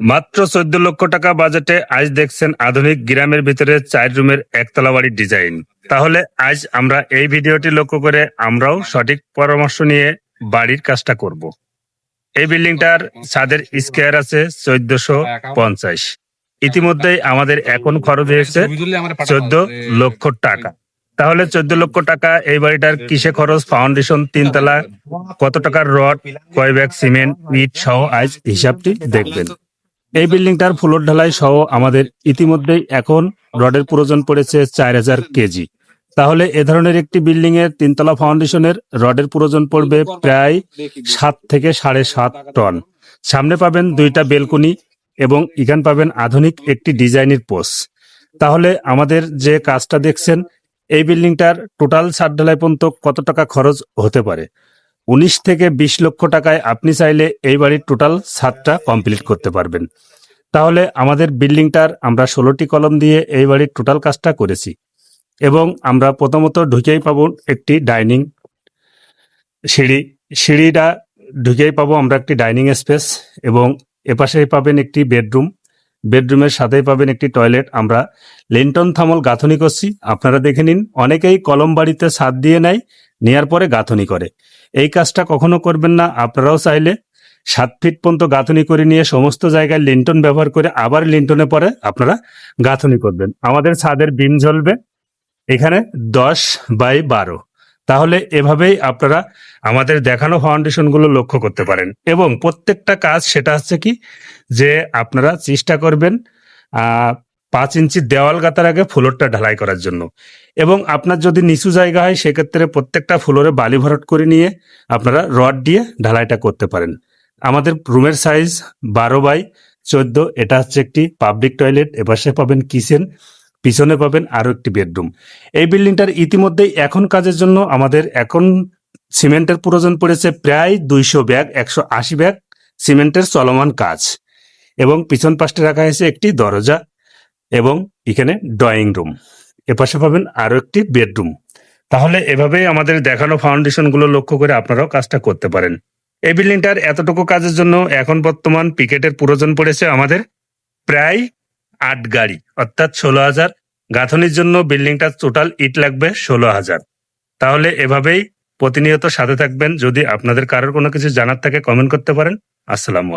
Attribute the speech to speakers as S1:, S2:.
S1: মাত্র চোদ্দ লক্ষ টাকা বাজেটে আজ দেখছেন আধুনিক গ্রামের ভিতরে চার রুমের একতলা বাড়ির ডিজাইন। তাহলে আজ আমরা এই ভিডিওটি লক্ষ্য করে আমরাও সঠিক পরামর্শ নিয়ে বাড়ির কাজটা করব। এই বিল্ডিংটার ছাদের স্কোয়ার আছে চোদ্দশো পঞ্চাশ। ইতিমধ্যেই আমাদের এখন খরচ হয়েছে চোদ্দ লক্ষ টাকা। তাহলে চোদ্দ লক্ষ টাকা এই বাড়িটার কিসে খরচ? ফাউন্ডেশন, তিনতলা, কত টাকার রড, কয় ব্যাগ সিমেন্ট, ইট সহ আজ হিসাবটি দেখবেন। এই বিল্ডিংটার ফ্লোর ঢালাই সহ আমাদের ইতিমধ্যেই এখন রডের প্রয়োজন পড়েছে চার হাজার কেজি। তাহলে এ ধরনের একটি বিল্ডিং এর তিনতলা ফাউন্ডেশনের রডের প্রয়োজন পড়বে প্রায় সাত থেকে সাড়ে সাত টন। সামনে পাবেন দুইটা বেলকনি এবং এখান পাবেন আধুনিক একটি ডিজাইনের পোস্ট তাহলে আমাদের যে কাজটা দেখছেন, এই বিল্ডিংটার টোটাল ছাদ ঢালাই পর্যন্ত কত টাকা খরচ হতে পারে? উনিশ থেকে বিশ লক্ষ টাকায় আপনি চাইলে এই বাড়ির টোটাল ছাদটা কমপ্লিট করতে পারবেন। তাহলে আমাদের বিল্ডিংটার আমরা ষোলোটি কলম দিয়ে এই বাড়ির টোটাল কাজটা করেছি এবং আমরা প্রথমত ঢুকেই পাবো একটি ডাইনিং সিঁড়ি। সিঁড়িটা ঢুকেই পাবো আমরা একটি ডাইনিং স্পেস এবং এপাশেই পাবেন একটি বেডরুম বেডরুমের সাথেই পাবেন একটি টয়লেট আমরা লিন্টন থামল গাঁথনি করছি। আপনারা দেখে নিন, অনেকেই কলম বাড়িতে ছাদ দিয়ে নেয়, নেয়ার পরে গাঁথনি করে। এই কাজটা কখনো করবেন না। আপনারাও চাইলে সাত ফিট পর্যন্ত গাঁথনি করে নিয়ে সমস্ত জায়গায় লিন্টন ব্যবহার করে আবার লিন্টনে পরে আপনারা গাঁথনি করবেন। আমাদের ছাদের বিম জ্বলবে। এখানে দশ বাই বারো। তাহলে এভাবেই আপনারা আমাদের দেখানো ফাউন্ডেশনগুলো লক্ষ্য করতে পারেন। এবং প্রত্যেকটা কাজ সেটা হচ্ছে কি? যে আপনারা চেষ্টা করবেন পাঁচ ইঞ্চি দেওয়াল গাতার আগে ফ্লোরটা ঢালাই করার জন্য। এবং আপনার যদি নিচু জায়গা হয়, সেক্ষেত্রে প্রত্যেকটা ফ্লোরে বালি ভরাট করে নিয়ে আপনারা রড দিয়ে ঢালাইটা করতে পারেন। আমাদের রুমের সাইজ বারো বাই চোদ্দ, এটা হচ্ছে একটি পাবলিক টয়লেট, এপাশে পাবেন কিচেন, পিছনে পাবেন আরও একটি বেডরুম। এই বিল্ডিংটার ইতিমধ্যেই এখন কাজের জন্য আমাদের এখন সিমেন্টের প্রয়োজন পড়েছে প্রায় দুইশো ব্যাগ, একশো আশি ব্যাগ সিমেন্টের চলমান কাজ। এবং পিছন পাশে রাখা হয়েছে একটি দরজা। এবং এখানে ড্রয়িং রুম এপাশে পাবেন আরও একটি বেডরুম তাহলে এভাবেই আমাদের দেখানো ফাউন্ডেশনগুলো লক্ষ্য করে আপনারাও কাজটা করতে পারেন। এই বিল্ডিংটার এতটুকু কাজের জন্য এখন বর্তমান পিকেটের প্রয়োজন পড়েছে আমাদের প্রায় আট গাড়ি, অর্থাৎ ষোলো হাজার। গাঁথনির জন্য বিল্ডিংটার টোটাল ইট লাগবে ষোলো হাজার। তাহলে এভাবেই প্রতিনিয়ত সাথে থাকবেন। যদি আপনাদের কারোর কোনো কিছু জানার থাকে কমেন্ট করতে পারেন। আসসালামু।